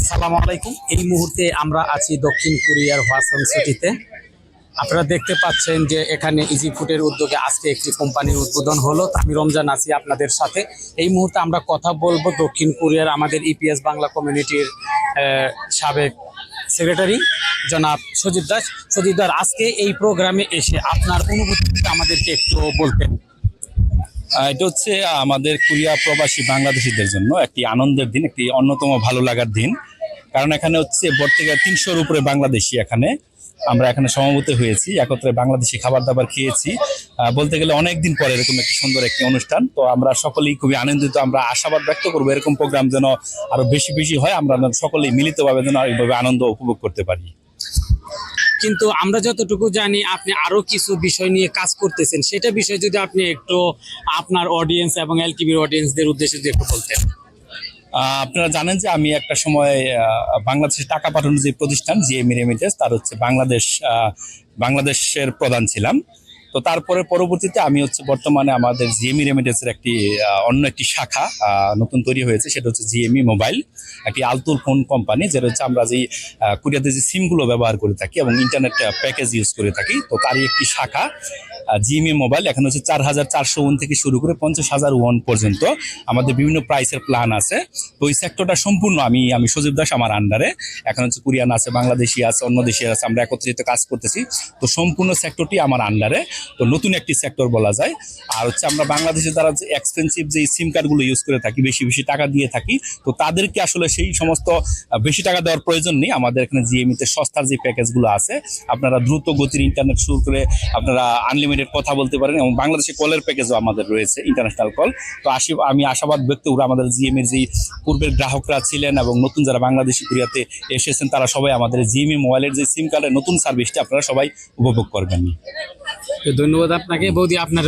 আসসালামু আলাইকুম। এই মুহূর্তে আমরা আছি দক্ষিণ কোরিয়ার হোয়াসান সিটিতে। আপনারা দেখতে পাচ্ছেন যে এখানে ইজি ফুডের উদ্যোগে আজকে একটি কোম্পানির উদ্বোধন হলো। আমি রমজান আছি আপনাদের সাথে। এই মুহূর্তে আমরা কথা বলব দক্ষিণ কোরিয়ার আমাদের ইপিএস বাংলা কমিউনিটির সাবেক সেক্রেটারি, জনাব সজিব দাস। সজিব দাস, আজকে এই প্রোগ্রামে এসে আপনার অনুভূতি আমাদেরকে একটু বলতেন। এটা হচ্ছে আমাদের কোরিয়া প্রবাসী বাংলাদেশিদের জন্য একটি আনন্দের দিন, একটি অন্যতম ভালো লাগার দিন। কারণ এখানে হচ্ছে বর্তমানে তিনশোর উপরে বাংলাদেশি এখানে। আমরা এখানে সমবেত হয়েছি, একত্রে বাংলাদেশি খাবার দাবার খেয়েছি বলতে গেলে অনেক দিন পরে এরকম একটি সুন্দর একটি অনুষ্ঠান। তো আমরা সকলেই খুবই আনন্দিত, আমরা আশাবাদ ব্যক্ত করব এরকম প্রোগ্রাম যেন আরও বেশি বেশি হয়। আমরা সকলেই মিলিতভাবে যেন এইভাবে আনন্দ উপভোগ করতে পারি। কিন্তু আমরা যতটুকু জানি, আপনি আরও কিছু বিষয় নিয়ে কাজ করতেছেন। সেটা বিষয় যদি আপনি একটু আপনার অডিয়েন্স এবং এলটিভির অডিয়েন্সদের উদ্দেশ্যে যদি একটু বলতেন। আপনারা জানেন যে আমি একটা সময় বাংলাদেশে টাকা পাঠানোর যে প্রতিষ্ঠান জিএমি রেমিটেন্স তার হচ্ছে বাংলাদেশ বাংলাদেশের প্রধান ছিলাম। তো তারপরে পরবর্তীতে আমি হচ্ছে বর্তমানে আমাদের জিএমই রেমিটেন্সের একটি অন্য একটি শাখা নতুন তৈরি হয়েছে, সেটা হচ্ছে জিএমই মোবাইল, একটি আলতুল ফোন কোম্পানি, যেটা হচ্ছে আমরা যে কোরিয়াতে যে সিমগুলো ব্যবহার করে থাকি এবং ইন্টারনেট প্যাকেজ ইউজ করে থাকি, তো তারই একটি শাখা। জিএমএ মোবাইল, এখন হচ্ছে চার হাজার চারশো ওয়ান থেকে শুরু করে পঞ্চাশ হাজার ওয়ান পর্যন্ত আমাদের বিভিন্ন প্রাইসের প্ল্যান আছে। তো ওই সেক্টরটা সম্পূর্ণ আমি আমি সজীব দাস আমার আন্ডারে এখন হচ্ছে কোরিয়ান আছে, বাংলাদেশি আছে, অন্য দেশি আছে, আমরা একত্রিত কাজ করতেছি। তো সম্পূর্ণ সেক্টরটি আমার আন্ডারে তো নতুন একটি সেক্টর বলা যায়। আর হচ্ছে আমরা বাংলাদেশে যারা যে এক্সপেন্সিভ যে সিম কার্ডগুলো ইউজ করে থাকি, বেশি বেশি টাকা দিয়ে থাকি, তো তাদেরকে আসলে সেই সমস্ত বেশি টাকা দেওয়ার প্রয়োজন নেই। আমাদের এখানে জিএমিতে সস্তার যে প্যাকেজগুলো আছে, আপনারা দ্রুত গতির ইন্টারনেট শুরু করে আপনারা আনলিমিটেড কথা বলতে পারেন এবং বাংলাদেশে কলের প্যাকেজও আমাদের রয়েছে ইন্টারন্যাশনাল কল তো আশি, আমি আশাবাদ ব্যক্ত করে আমাদের জিএমের যে পূর্বের গ্রাহকরা ছিলেন এবং নতুন যারা বাংলাদেশি কুরিয়াতে এসেছেন, তারা সবাই আমাদের জিএমএ মোবাইলের যে সিম কার্ডের নতুন সার্ভিসটা আপনারা সবাই উপভোগ করবেন। ধন্যবাদ আপনাকে। বৌদি, আপনার